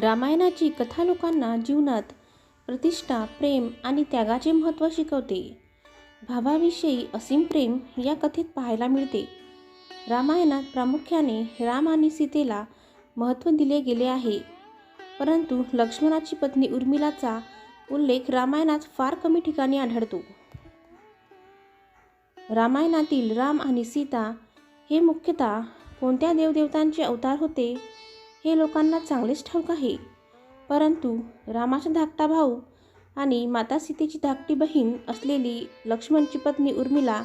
रामायणाची कथा लोकांना जीवनात प्रतिष्ठा प्रेम आणि त्यागाचे महत्त्व शिकवते. भावाविषयी असीम प्रेम या कथेत पाहायला मिळते. रामायणात प्रामुख्याने राम आणि सीतेला महत्त्व दिले गेले आहे. परंतु लक्ष्मणाची पत्नी उर्मिलाचा उल्लेख रामायणात फार कमी ठिकाणी आढळतो. रामायणातील राम आणि सीता हे मुख्यतः कोणत्या देवदेवतांचे अवतार होते? हे लोकांना चांगलेच ठाऊक आहे. परंतु रामाचा धाकटा भाऊ आणि माता सीतेची धाकटी बहीण असलेली लक्ष्मणची पत्नी उर्मिला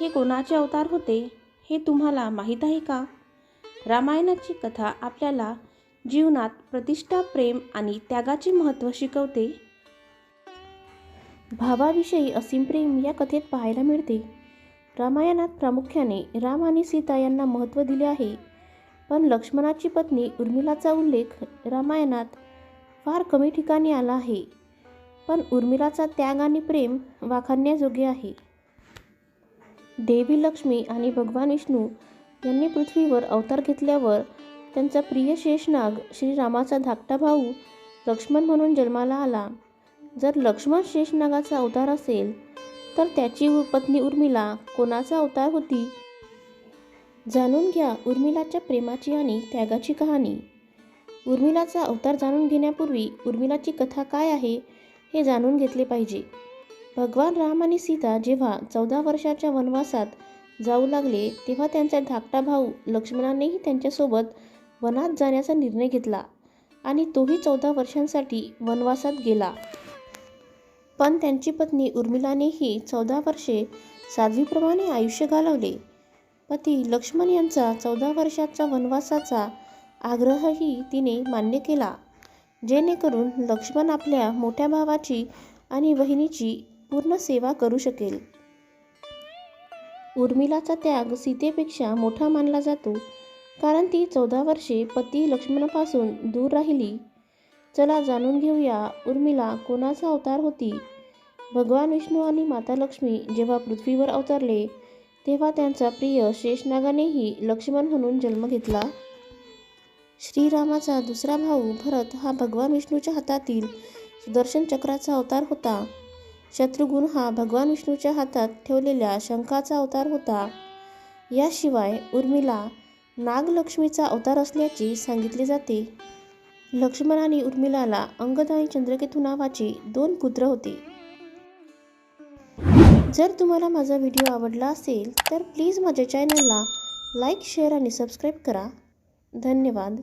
हे कोणाचे अवतार होते हे तुम्हाला माहीत आहे का? रामायणाची कथा आपल्याला जीवनात प्रतिष्ठा प्रेम आणि त्यागाचे महत्त्व शिकवते. भावाविषयी असीम प्रेम या कथेत पाहायला मिळते. रामायणात प्रामुख्याने राम आणि सीता यांना महत्त्व दिले आहे. पण लक्ष्मणाची पत्नी उर्मिलाचा उल्लेख रामायणात फार कमी ठिकाणी आला आहे. पण उर्मिलाचा त्याग आणि प्रेम वाखाणण्याजोगे आहे. देवी लक्ष्मी आणि भगवान विष्णू यांनी पृथ्वीवर अवतार घेतल्यावर त्यांचा प्रिय शेषनाग श्रीरामाचा धाकटा भाऊ लक्ष्मण म्हणून जन्माला आला. जर लक्ष्मण शेषनागाचा अवतार असेल तर त्याची पत्नी उर्मिला कोणाचा अवतार होती? जाणून घ्या उर्मिलाच्या प्रेमाची आणि त्यागाची कहाणी. उर्मिलाचा अवतार जाणून घेण्यापूर्वी उर्मिलाची कथा काय आहे हे जाणून घेतले पाहिजे. भगवान राम आणि सीता जेव्हा चौदा वर्षाच्या वनवासात जाऊ लागले तेव्हा त्यांचा धाकटा भाऊ लक्ष्मणानेही त्यांच्यासोबत वनात जाण्याचा निर्णय घेतला आणि तोही चौदा वर्षांसाठी वनवासात गेला. पण त्यांची पत्नी उर्मिलानेही चौदा वर्षे साध्वीप्रमाणे आयुष्य घालवले. पती लक्ष्मण यांचा चौदा वर्षाचा वनवासाचा आग्रहही तिने मान्य केला जेणेकरून लक्ष्मण आपल्या मोठ्या भावाची आणि बहिणीची पूर्ण सेवा करू शकेल. उर्मिलाचा त्याग सीतेपेक्षा मोठा मानला जातो कारण ती चौदा वर्षे पती लक्ष्मणापासून दूर राहिली. चला जाणून घेऊया उर्मिला कोणाचा अवतार होती. भगवान विष्णू आणि माता लक्ष्मी जेव्हा पृथ्वीवर अवतरले तेव्हा त्यांचा प्रिय शेषनागानेही लक्ष्मण म्हणून जन्म घेतला. श्रीरामाचा दुसरा भाऊ भरत हा भगवान विष्णूच्या हातातील सुदर्शन चक्राचा अवतार होता. शत्रुघ्न हा भगवान विष्णूच्या हातात ठेवलेल्या शंखाचा अवतार होता. याशिवाय उर्मिला नागलक्ष्मीचा अवतार असल्याचे सांगितले जाते. लक्ष्मण आणि उर्मिलाला अंगद आणि चंद्रकेतू नावाचे दोन पुत्र होते. जर तुम्हाला माझा व्हिडिओ आवडला असेल तर प्लीज माझ्या चॅनलला लाईक शेअर आणि सबस्क्राईब करा. धन्यवाद.